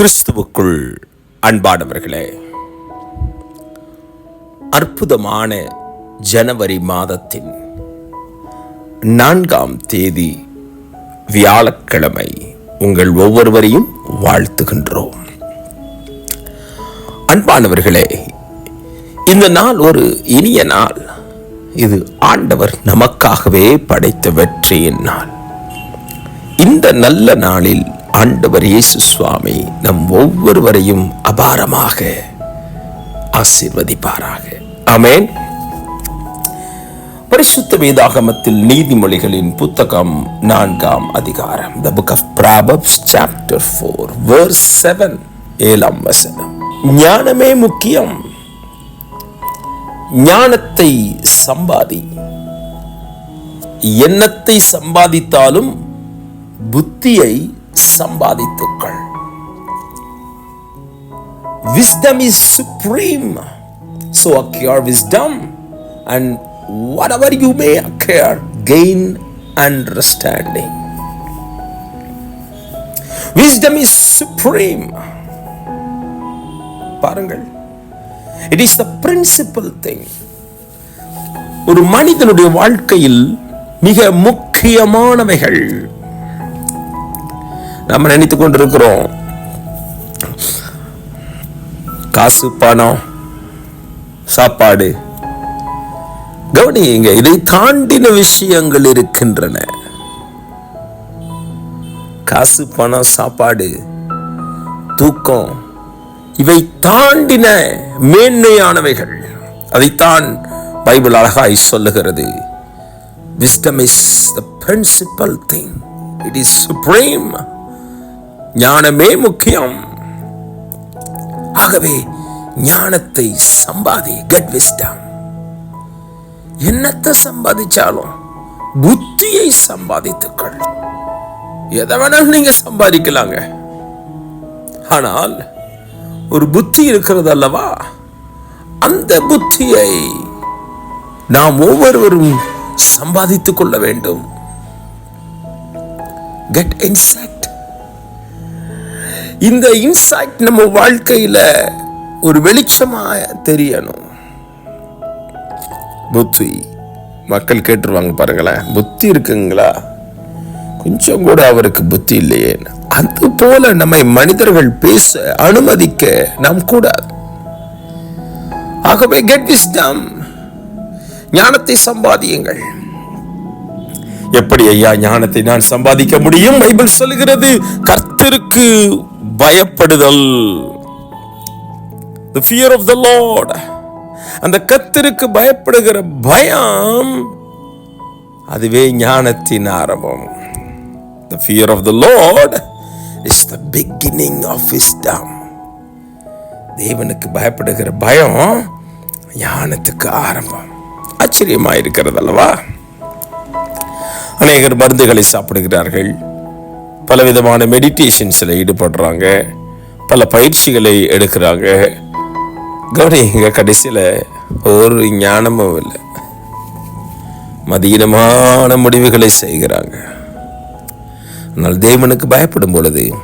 கிறிஸ்துவுக்குள் அன்பானவர்களே அற்புதமான ஜனவரி மாதத்தின் நான்காம் தேதி வியாழக்கிழமை உங்கள் ஒவ்வொருவரையும் வாழ்த்துகின்றோம். அன்பானவர்களே இந்த நாள் ஒரு இனிய நாள். இது ஆண்டவர் நமக்காகவே படைத்த வெற்றியின் நாள். இந்த நல்ல நாளில் ஆண்டவர் இயேசு சுவாமி நம் ஒவ்வொருவரையும் அபாரமாக ஆசீர்வதிப்பாராக. அமேன் பரிசுத்த வேதாகமத்தில் நீதிமொழிகளின் புத்தகம் நான்காம் அதிகாரம். The book of Proverbs chapter four verse seven ஏழாம் வசனம். ஞானமே முக்கியம். ஞானத்தை சம்பாதி. எண்ணத்தை சம்பாதித்தாலும் புத்தியை சம்பாதித்துக்கள் wisdom is supreme so acquire wisdom and whatever you may acquire gain understanding wisdom is supreme பாருங்கள் it is the principal thing ஒரு மனிதனுடைய வாழ்க்கையில் மிக முக்கியமானவைகள் நம்ம நினைத்து கொண்டிருக்கிறோம். காசு பணம் சாப்பாடு. கவனியுங்க இதை தாண்டின விஷயங்கள் இருக்கின்றன. காசு பணம் சாப்பாடு தூக்கம் இவை தாண்டின மேன்மையானவைகள். அதைத்தான் பைபிள் அழகாய் சொல்லுகிறது. Wisdom is the principal thing it is supreme ஞானமே முக்கியம். ஆகவே ஞானத்தை சம்பாதி கெட் விஸ்டம் என்னத்தை சம்பாதிச்சாலும் புத்தியை சம்பாதித்துக்கள். எதை வேணாலும் நீங்க சம்பாதிக்கலாங்க. ஆனால் ஒரு புத்தி இருக்கிறது அல்லவா? அந்த புத்தியை நாம் ஒவ்வொருவரும் சம்பாதித்துக் கொள்ள வேண்டும். கெட் இன்சைட் இந்த இன்சைட் நம்ம வாழ்க்கையில ஒரு வெளிச்சமாக தெரியணும். புத்தி. மக்கள் கேட்டுருவாங்க பாருங்களேன். புத்தி இருக்குங்களா? கொஞ்சம் கூட அவருக்கு புத்தி இல்லையே. அது போல நம்மை மனிதர்கள் பேச அனுமதிக்க நாம் கூடாது. ஆகவே கெட் விஸ்டம் ஞானத்தை சம்பாதியுங்கள். எப்படி ஐயா ஞானத்தை நான் சம்பாதிக்க முடியும்? பைபிள் சொல்லுகிறது கர்த்தருக்கு பயப்படுதல். The fear of the lord. அந்த கர்த்தருக்கு பயப்படுகிற பயம் அதுவே ஞானத்தின் ஆரம்பம். The fear of the lord is the beginning of wisdom. தேவனுக்கு பயப்படுகிற பயம் ஞானத்துக்கு ஆரம்பம். ஆச்சரியமாக இருக்கிறது அல்லவா அநேகர் மருந்துகளை சாப்பிடுகிறார்கள். பலவிதமான மெடிடேஷன்ஸில் ஈடுபடுறாங்க. பல பயிற்சிகளை எடுக்கிறாங்க. கவனிங்க கடைசியில் ஒரு ஞானமும் இல்லை. மதியீனமான முடிவுகளை செய்கிறாங்க. ஆனால் தேவனுக்கு பயப்படும் பொழுது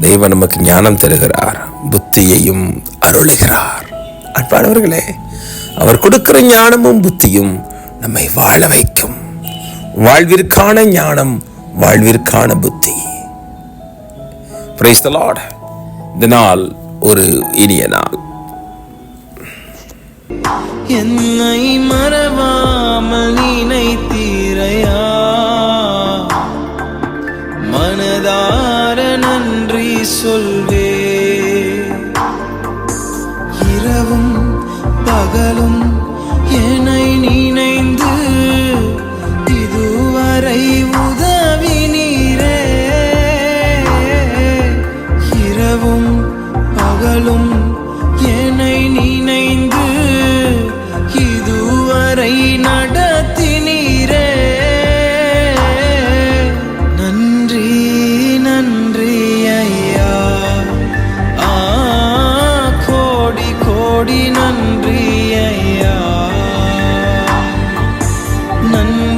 தெய்வன் நமக்கு ஞானம் தருகிறார் புத்தியையும் அருளுகிறார். அன்பானவர்களே அவர் கொடுக்கிற ஞானமும் புத்தியும் நம்மை வாழ வைக்கும். வாழ்விற்கான ஞானம் வாழ்விற்கான புத்தி. பிரைஸ் த இந்த நாள் ஒரு இனிய நாள். என்னை மறவாமல் நினைத்து